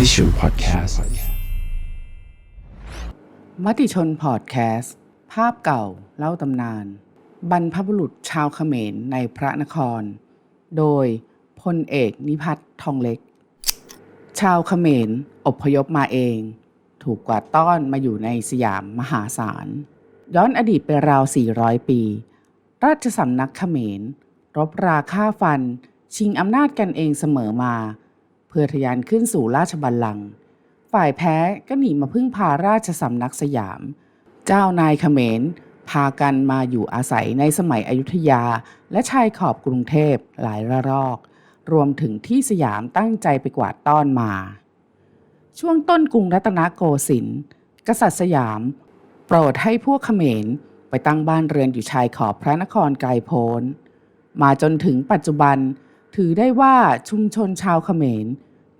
มติชนพอดแคสต์มติชนพอดแคสต์ ภาพเก่าเล่าตำนาน บรรพบุรุษชาวเขมรในพระนคร โดยพลเอกนิพัฒน์ทองเล็ก ชาวเขมรอพยพมาเอง ถูกกวาดต้อนมาอยู่ในสยามมหาศาล ย้อนอดีตไปราว 400 ปี ราชสำนักเขมร รบราฆ่าฟัน ชิงอำนาจกันเองเสมอมา เพื่อทะยานขึ้นสู่ราชบัลลังก์ฝ่ายแพ้ก็หนีมาพึ่งพาราชสำนักสยาม เจ้านายเขมร พากันมาอยู่อาศัยในสมัยอยุธยา และชายขอบกรุงเทพหลายระลอก รวมถึงที่สยามตั้งใจไปกวาดต้อนมา ช่วงต้นกรุงรัตนโกสินทร์กษัตริย์สยาม โปรดให้พวกเขมรไปตั้งบ้านเรือนอยู่ชายขอบพระนครไกลโพ้นมาจนถึงปัจจุบัน ถือได้ว่าชุมชนชาวเขมร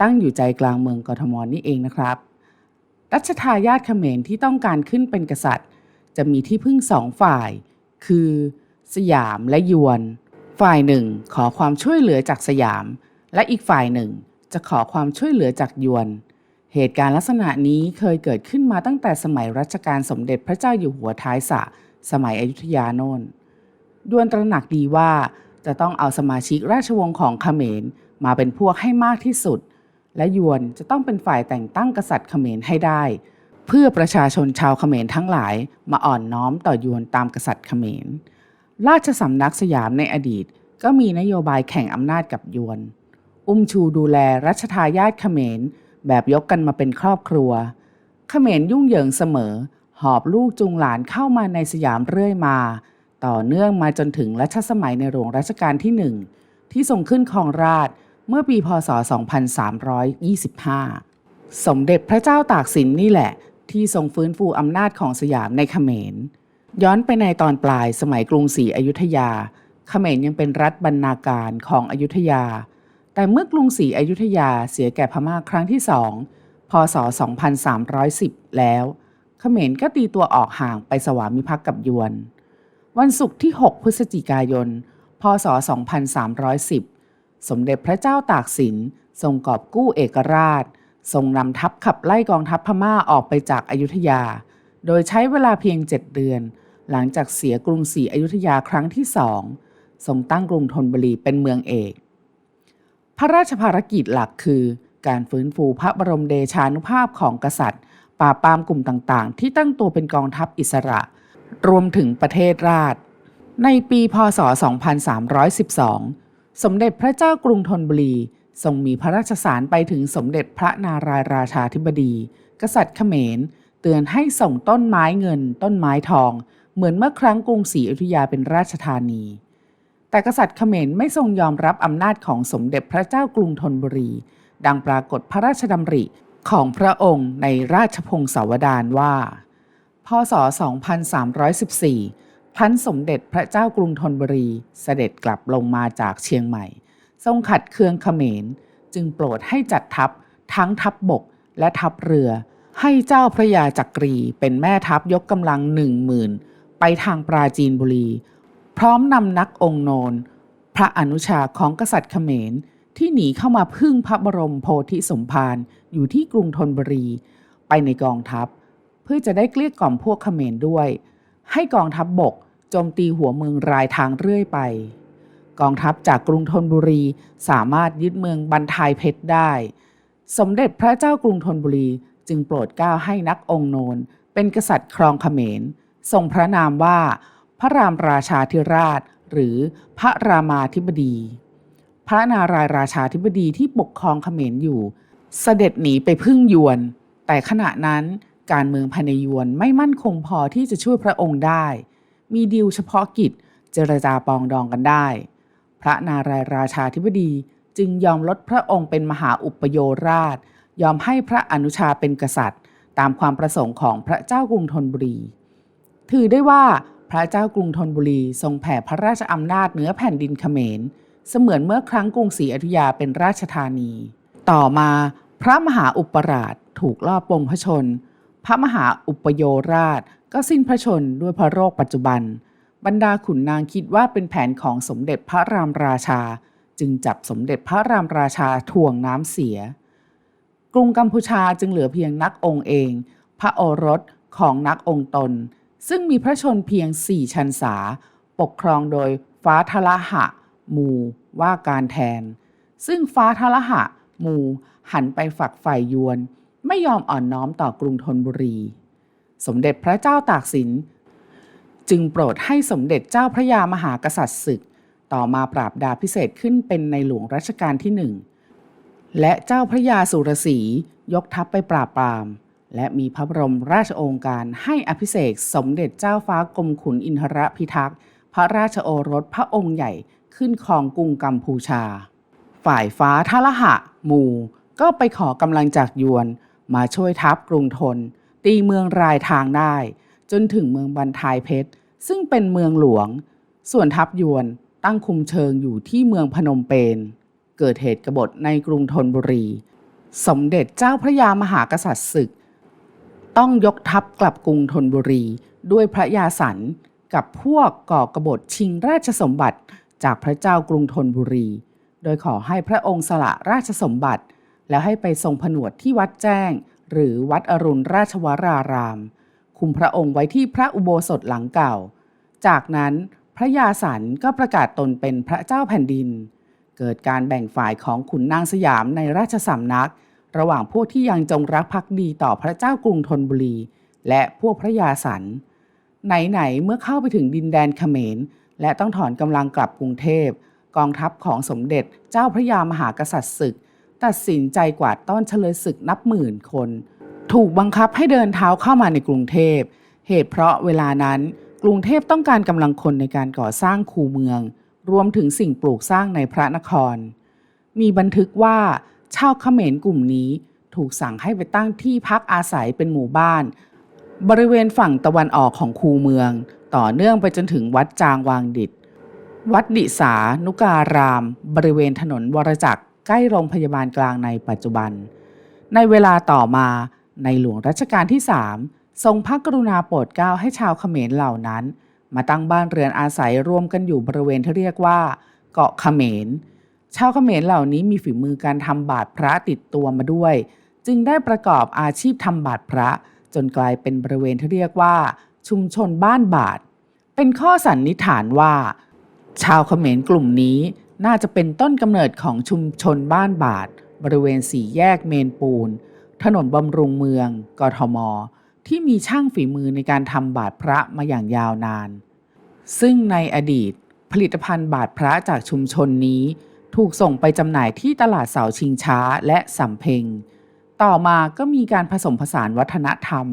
ตั้งอยู่ใจกลางเมืองกทมนี่เองนะครับ รัชทายาทเขมรที่ต้องการขึ้นเป็นกษัตริย์ จะมีที่พึ่งสองฝ่าย คือ สยามและยวน ฝ่ายหนึ่งขอความช่วยเหลือจากสยาม และอีกฝ่ายหนึ่ง จะขอความช่วยเหลือจากยวน เหตุการณ์ลักษณะนี้เคยเกิดขึ้นมาตั้งแต่สมัยรัชกาลสมเด็จพระเจ้าอยู่หัวท้ายสระสมัยอยุธยาโน่นดวนตระหนักดีว่า จะต้องเอาสมาชิกราชวงศ์ของเขมรมาเป็นพวกให้มากที่สุด และยวนจะต้องเป็นฝ่ายแต่งตั้งกษัตริย์เขมรให้ได้ เพื่อประชาชนชาวเขมรทั้งหลายมาอ่อนน้อมต่อยวนตามกษัตริย์เขมร ราชสำนักสยามในอดีต ก็มีนโยบายแข่งอำนาจกับยวน อุ้มชูดูแลรัชทายาทเขมร แบบยกกันมาเป็นครอบครัว เขมรยุ่งเหยิงเสมอ หอบลูกจูงหลานเข้ามาในสยามเรื่อยมา ต่อเนื่องมาจนถึงรัชสมัยในหลวงรัชกาลที่หนึ่งที่ทรงขึ้นครองราชเมื่อปีพศ 2325 สมเด็จพระเจ้าตากสินนี่แหละ ที่ทรงฟื้นฟูอำนาจของสยามในเขมร ย้อนไปในตอนปลายสมัยกรุงศรีอยุธยา เขมรยังเป็นรัฐบรรณาการของอยุธยา แต่เมื่อกรุงศรีอยุธยาเสียแก่พม่าครั้งที่สองพศ 2310 แล้ว เขมรก็ตีตัวออกห่างไปสวามิภักดิ์กับยวน วันศุกร์ที่ 6 พฤศจิกายน พศ 2310 สมเด็จพระเจ้าตากสิน ทรงกอบกู้เอกราช ทรงนำทัพขับไล่กองทัพพม่าออกไปจากอายุทยา โดยใช้เวลาเพียง 7 เดือน หลังจากเสียกรุงศรีอยุธยาครั้งที่สองทรงตั้งกรุงธนบุรีเป็นเมืองเอก พระราชภารกิจหลักคือ การฟื้นฟูพระบรมเดชานุภาพของกษัตริย์ปราบปรามกลุ่มต่างๆ ที่ตั้งตัวเป็นกองทัพอิสระ รวมถึงประเทศราช ในปีพศ 2312 สมเด็จพระเจ้ากรุงธนบุรีทรงมีพระราชสารไปถึงสมเด็จพระนารายราชาธิบดี กษัตริย์เขมร เตือนให้ส่งต้นไม้เงิน ต้นไม้ทอง เหมือนเมื่อครั้งกรุงศรีอยุธยาเป็นราชธานี แต่กษัตริย์เขมรไม่ทรงยอมรับอำนาจของสมเด็จพระเจ้ากรุงธนบุรี ดังปรากฏพระราชดำริของพระองค์ในราชพงศาวดารว่า พศ 2314พันสมเด็จพระเจ้ากรุงธนบุรีเสด็จกลับลงมาจากเชียงใหม่ ทรงขัดเคืองเขมร จึงโปรดให้จัดทัพทั้งทัพบบกและทัพเรือ ให้เจ้าพระยาจักรีเป็นแม่ทัพยกกำลังหนึ่งหมื่นไปทางปราจีนบุรี พร้อมนำนักองค์โนน พระอนุชาของกษัตริย์เขมรที่หนีเข้ามาพึ่งพระบรมโพธิสมภารอยู่ที่กรุงธนบุรี ไปในกองทัพ พื่อจะได้เกลี้ยกล่อมพวกเขมรด้วย ให้กองทัพบบกโจมตีหัวเมืองรายทางเรื่อยไป กองทัพจากกรุงธนบุรีสามารถยึดเมืองบันทายเพชรได้ สมเด็จพระเจ้ากรุงธนบุรีจึงโปรดเกล้าให้นักองค์โนนเป็นกษัตริย์ครองเขมร ทรงพระนามว่าพระรามราชาธิราช หรือพระรามาธิบดี พระนารายราชาธิบดีที่ปกครองเขมรอยู่ เสด็จหนีไปพึ่งยวน แต่ขณะนั้น การเมืองภายในยวนไม่มั่นคงพอที่จะช่วยพระองค์ได้ มีดีลเฉพาะกิจเจรจาปองดองกันได้ พระนารายราชาธิบดีจึงยอมลดพระองค์เป็นมหาอุปโยราช ยอมให้พระอนุชาเป็นกษัตริย์ ตามความประสงค์ของพระเจ้ากรุงธนบุรี ถือได้ว่าพระเจ้ากรุงธนบุรีทรงแผ่พระราชอำนาจเหนือแผ่นดินเขมร เสมือนเมื่อครั้งกรุงศรีอยุธยาเป็นราชธานี ต่อมาพระมหาอุปราชถูกลอบปลงพระชน ระมหาอุปโยราชก็สิ้นพระชนด้วยพระโรคปัจจุบัน บรรดาขุนนางคิดว่าเป็นแผนของสมเด็จพระรามราชา จึงจับสมเด็จพระรามราชาถ่วงน้ำเสีย กรุงกัมพูชาจึงเหลือเพียงนักองค์เอง พระโอรสของนักองค์ตน ซึ่งมีพระชนเพียงสี่ชันษา ปกครองโดยฟ้าทละหะ มูว่าการแทน ซึ่งฟ้าทละหะ มูหันไปฝักฝ่ายยวน ไม่ยอมอ่อนน้อมต่อกรุงธนบุรี สมเด็จพระเจ้าตากสิน จึงโปรดให้สมเด็จเจ้าพระยามหากษัตริย์ศึก ต่อมาปราบดาพิเศษขึ้นเป็นในหลวงรัชกาลที่หนึ่งและเจ้าพระยาสุรศรียกทัพไปปราบปราม และมีพระบรมราชโองการให้อภิเษกสมเด็จเจ้าฟ้ากรมขุนอินทรพิทักษ์พระราชโอรสพระองค์ใหญ่ขึ้นครองกรุงกัมพูชา ฝ่ายฟ้าทละหะ มู ก็ไปขอกำลังจากยวน มาช่วยทัพกรุงทนตีเมืองรายทางได้ จนถึงเมืองบันทายเพชร ซึ่งเป็นเมืองหลวง ส่วนทัพยวนตั้งคุมเชิงอยู่ที่เมืองพนมเปญเกิดเหตุกบฏในกรุงธนบุรี สมเด็จเจ้าพระยามหากษัตริย์ศึก ต้องยกทัพกลับกรุงธนบุรีด้วยพระยาสันกับพวกก่อกบฏชิงราชสมบัติจากพระเจ้ากรุงธนบุรี โดยขอให้พระองค์สละราชสมบัติ แล้วให้ไปทรงผนวดที่วัดแจ้ง หรือวัดอรุณราชวราราม คุมพระองค์ไว้ที่พระอุโบสถหลังเก่า จากนั้นพระยาสันก็ประกาศตนเป็นพระเจ้าแผ่นดิน เกิดการแบ่งฝ่ายของขุนนางสยามในราชสำนัก ระหว่างพวกที่ยังจงรักภักดีต่อพระเจ้ากรุงธนบุรี และพวกพระยาสัน ไหนๆเมื่อเข้าไปถึงดินแดนเขมร และต้องถอนกำลังกลับกรุงเทพกองทัพของสมเด็จเจ้าพระยามหากษัตริย์ศึก ตัดสินใจกวาดต้อนเฉลยศึกนับหมื่นคน ถูกบังคับให้เดินเท้าเข้ามาในกรุงเทพ เหตุเพราะเวลานั้นกรุงเทพต้องการกำลังคนในการก่อสร้างคูเมือง รวมถึงสิ่งปลูกสร้างในพระนคร มีบันทึกว่าชาวเขมรกลุ่มนี้ถูกสั่งให้ไปตั้งที่พักอาศัยเป็นหมู่บ้าน บริเวณฝั่งตะวันออกของคูเมือง ต่อเนื่องไปจนถึงวัดจางวางดิดวัดดิสานุการาม บริเวณถนนวรจักร ใกล้โรงพยาบาลกลางในปัจจุบัน ในเวลาต่อมาในหลวงรัชกาลที่ 3 ทรงพระกรุณาโปรดเกล้าให้ชาวเขมรเหล่านั้น มาตั้งบ้านเรือนอาศัยรวมกันอยู่บริเวณที่เรียกว่า เกาะเขมร ชาวเขมรเหล่านี้มีฝีมือการทำบาตรพระติดตัวมาด้วย จึงได้ประกอบอาชีพทำบาตรพระ จนกลายเป็นบริเวณที่เรียกว่า ชุมชนบ้านบาทเป็นข้อสันนิษฐานว่า ชาวเขมรกลุ่มนี้ น่าจะเป็นต้นกำเนิดของชุมชนบ้านบาทบริเวณสี่แยกเมนปูน ถนนบำรุงเมือง กทม ที่มีช่างฝีมือในการทำบาตรพระมาอย่างยาวนาน ซึ่งในอดีต ผลิตภัณฑ์บาตรพระจากชุมชนนี้ ถูกส่งไปจำหน่ายที่ตลาดเสาชิงช้าและสำเพ็ง ต่อมาก็มีการผสมผสานวัฒนธรรม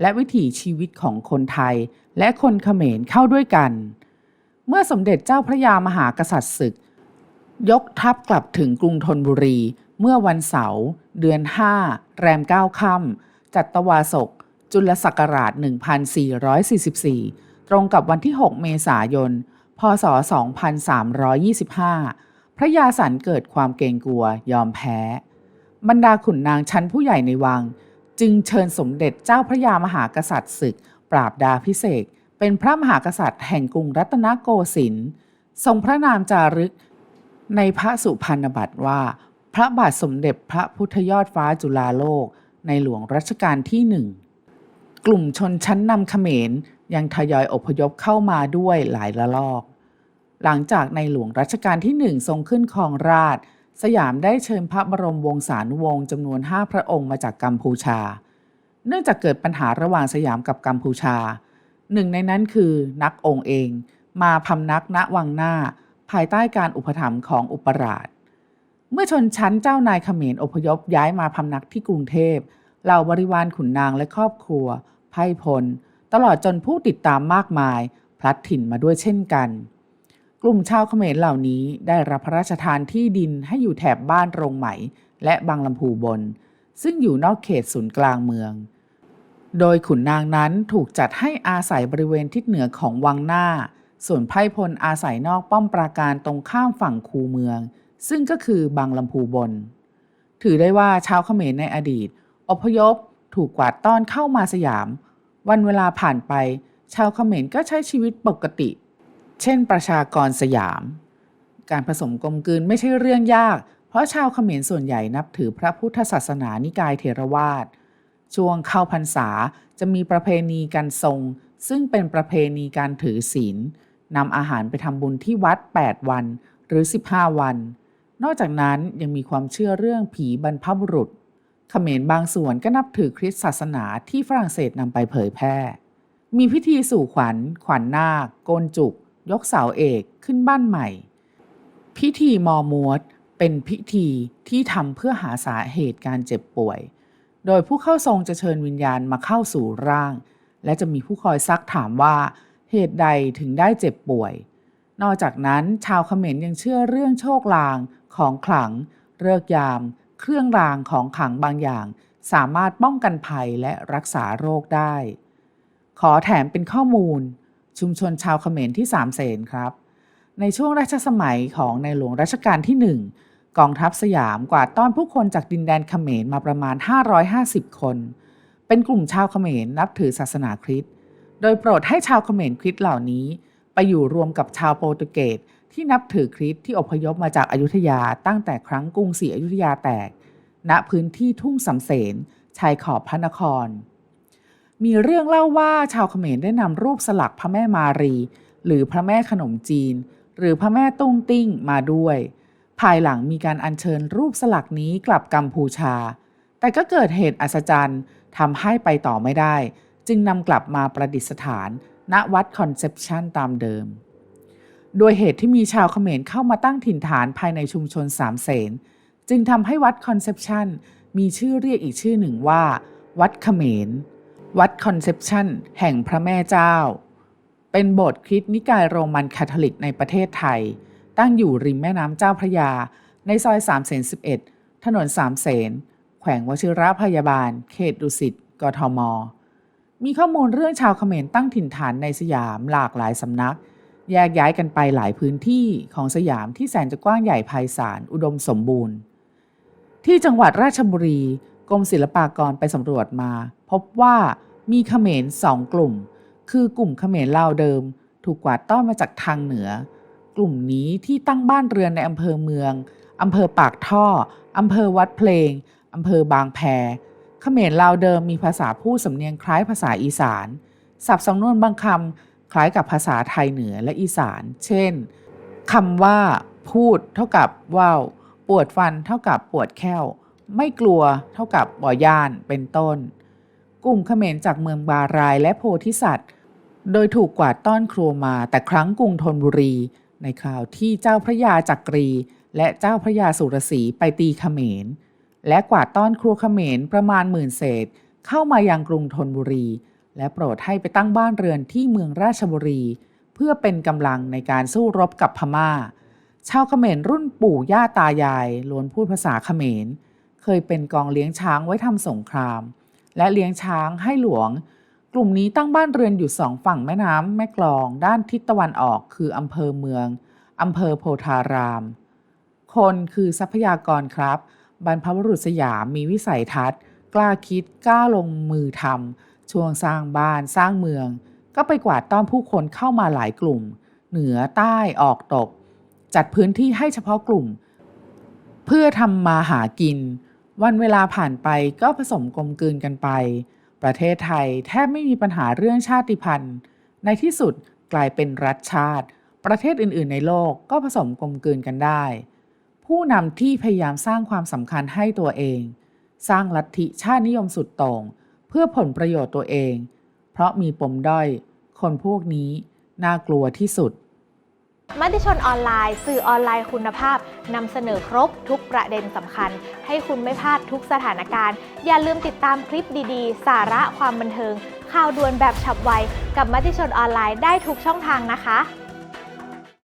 และวิถีชีวิตของคนไทย และคนเขมรเข้าด้วยกัน เมื่อสมเด็จเจ้าพระยามหากษัตริย์ศึก ยกทัพกลับถึงกรุงธนบุรี เมื่อวันเสาร์เดือน 5 แรม 9 ค่ำจัตวาศก จุลศักราช 1444 ตรงกับวันที่ 6 เมษายน พศ 2325 พระยาสันเกิดความเกรงกลัวยอมแพ้ บรรดาขุนนางชั้นผู้ใหญ่ในวัง จึงเชิญสมเด็จเจ้าพระยามหากษัตริย์ศึก ปราบดาพิเศษเป็นพระมหากษัตริย์แห่งกรุงรัตนโกสินทร์ทรงพระนามจารึก ในพระสุพรรณบัตรว่า พระบาทสมเด็จพระพุทธยอดฟ้าจุฬาโลก ในหลวงรัชกาลที่หนึ่งกลุ่มชนชั้นนำเขมรยังทยอยอพยพเข้ามาด้วยหลายละลอก หลังจากในหลวงรัชกาลที่หนึ่งทรงขึ้นครองราชย์สยามได้เชิญพระบรมวงศานุวงศ์จำนวน5พระองค์มาจากกัมพูชา เนื่องจากเกิดปัญหาระหว่างสยามกับกัมพูชา หนึ่งในนั้นคือนักองค์เอง มาพำนักณวังหน้า ภายใต้การอุปถัมภ์ของอุปราช เมื่อชนชั้นเจ้านายเขมรอพยพย้ายมาพำนักที่กรุงเทพเหล่าบริวารขุนนางและครอบครัว ไพ่พล ตลอดจนผู้ติดตามมากมาย พลัดถิ่นมาด้วยเช่นกัน กลุ่มชาวเขมรเหล่านี้ได้รับพระราชทานที่ดินให้อยู่แถบบ้านโรงไหม และบางลำพูบน ซึ่งอยู่นอกเขตศูนย์กลางเมือง โดยขุนนางนั้นถูกจัดให้อาศัยบริเวณทิศเหนือของวังหน้า ส่วนไพร่พลอาศัยนอกป้อมปราการตรงข้ามฝั่งคูเมือง ซึ่งก็คือบางลำพูบน ถือได้ว่าชาวเขมรในอดีต อพยพถูกกวาดต้อนเข้ามาสยาม วันเวลาผ่านไป ชาวเขมรก็ใช้ชีวิตปกติ เช่นประชากรสยาม การผสมกลมกลืนไม่ใช่เรื่องยาก เพราะชาวเขมรส่วนใหญ่นับถือพระพุทธศาสนานิกายเถรวาทช่วงเข้าพรรษาจะมีประเพณีการทรง ซึ่งเป็นประเพณีการถือศีล นำอาหารไปทำบุญที่วัด 8 วันหรือ 15 วัน นอกจากนั้นยังมีความเชื่อเรื่องผีบรรพบุรุษเขมรบางส่วนก็นับถือคริสต์ศาสนาที่ฝรั่งเศสนำไปเผยแพร่ มีพิธีสู่ขวัญ ขวัญนาคโกนจุก ยกเสาเอกขึ้นบ้านใหม่ พิธีมอมวดเป็นพิธีที่ทำเพื่อหาสาเหตุการเจ็บป่วย โดยผู้เข้าทรงจะเชิญวิญญาณมาเข้าสู่ร่าง และจะมีผู้คอยซักถามว่า เหตุใดถึงได้เจ็บป่วย นอกจากนั้นชาวเขมรยังเชื่อเรื่องโชคลางของขลังเลิกยาม เครื่องรางของขลังบางอย่าง สามารถป้องกันภัยและรักษาโรคได้ ขอแถมเป็นข้อมูล ชุมชนชาวเขมรที่สามเสนครับ ในช่วงรัชสมัยของในหลวงรัชกาลที่หนึ่งกองทัพสยามกวาดต้อนผู้คนจากดินแดนเขมรมาประมาณ 550 คน เป็นกลุ่มชาวเขมรนับถือศาสนาคริสต์ โดยโปรดให้ชาวเขมรคริสต์เหล่านี้ ไปอยู่รวมกับชาวโปรตุเกสที่นับถือคริสต์ที่อพยพมาจากอายุทยาตั้งแต่ครั้งกรุงศรีอยุธยาแตก ณพื้นที่ทุ่งสำเสนชายขอบพระนคร มีเรื่องเล่าว่าชาวเขมรได้นำรูปสลักพระแม่มารี หรือพระแม่ขนมจีน หรือพระแม่ตุ้งติ้งมาด้วย ภายหลังมีการอัญเชิญรูปสลักนี้กลับกัมพูชา แต่ก็เกิดเหตุอัศจรรย์ทำให้ไปต่อไม่ได้ จึงนำกลับมาประดิษฐาน ณวัดคอนเซปชันตามเดิม โดยเหตุที่มีชาวเขมรเข้ามาตั้งถิ่นฐานภายในชุมชนสามเสนจึงทำให้วัดคอนเซปชันมีชื่อเรียกอีกชื่อหนึ่งว่า วัดเขมร วัดคอนเซปชันแห่งพระแม่เจ้า เป็นโบสถ์คริสต์นิกายโรมันคาทอลิกในประเทศไทย ตั้งอยู่ริมแม่น้ำเจ้าพระยา ในซอย3เสน11ถนนสามเสนแขวงวชิระพยาบาล เขตดุสิต กทม มีข้อมูลเรื่องชาวเขมรตั้งถิ่นฐานในสยามหลากหลายสำนัก แยกย้ายกันไปหลายพื้นที่ของสยามที่แสนจะกว้างใหญ่ไพศาลอุดมสมบูรณ์ ที่จังหวัดราชบุรีกรมศิลปากรไปสำรวจมา พบว่ามีเขมรสองกลุ่ม คือกลุ่มเขมรลาวเดิม ถูกกวาดต้อนมาจากทางเหนือ กลุ่มนี้ที่ตั้งบ้านเรือนในอำเภอเมืองอำเภอปากท่ออำเภอวัดเพลงอำเภอบางแพ เขมรลาวเดิมมีภาษาพูดสำเนียงคล้ายภาษาอีสาน ศัพท์สำนวนบางคำคล้ายกับภาษาไทยเหนือและอีสาน เช่นคำว่า พูด เท่ากับว่าวปวดฟันเท่ากับปวดแข้ว ไม่กลัว เท่ากับบ่อย่านเป็นต้น กลุ่มเขมรจากเมืองบารายและโพธิสัตว์ โดยถูกกวาดต้อนครัวมา แต่ครั้งกรุงธนบุรี ในคราวที่เจ้าพระยาจักรี และเจ้าพระยาสุรศรีไปตีเขมร และกวาดต้อนครัวเขมรประมาณหมื่นเศษ เข้ามายังกรุงธนบุรี และโปรดให้ไปตั้งบ้านเรือนที่เมืองราชบุรี เพื่อเป็นกำลังในการสู้รบกับพม่า ชาวเขมรรุ่นปู่ย่าตายายล้วนพูดภาษาเขมร เคยเป็นกองเลี้ยงช้างไว้ทำสงคราม และเลี้ยงช้างให้หลวง กลุ่มนี้ตั้งบ้านเรือนอยู่สองฝั่งแม่น้ำแม่กลองด้านทิศตะวันออกคืออำเภอเมืองอำเภอโพธาราม คนคือทรัพยากรครับ บรรพบุรุษสยามมีวิสัยทัศน์ กล้าคิดกล้าลงมือทำช่วงสร้างบ้านสร้างเมือง ก็ไปกวาดต้อนผู้คนเข้ามาหลายกลุ่ม เหนือใต้ออกตก จัดพื้นที่ให้เฉพาะกลุ่ม เพื่อทำมาหากิน วันเวลาผ่านไปก็ผสมกลมกลืนกันไป ประเทศไทยแทบไม่มีปัญหาเรื่องชาติพันธุ์ ในที่สุดกลายเป็นรัฐชาติ ประเทศอื่น ๆ ในโลกก็ผสมกลมกลืนกันได้ ผู้นำที่พยายามสร้างความสำคัญให้ตัวเอง สร้างลัทธิชาตินิยมสุดโต่งเพื่อผลประโยชน์ตัวเอง เพราะมีปมด้อย คนพวกนี้น่ากลัวที่สุดมติชนออนไลน์ สื่อออนไลน์คุณภาพนำเสนอครบทุกประเด็นสำคัญ ให้คุณไม่พลาดทุกสถานการณ์ อย่าลืมติดตามคลิปดีๆ สาระความบันเทิง ข่าวด่วนแบบฉับไว กับมติชนออนไลน์ได้ทุกช่องทางนะคะ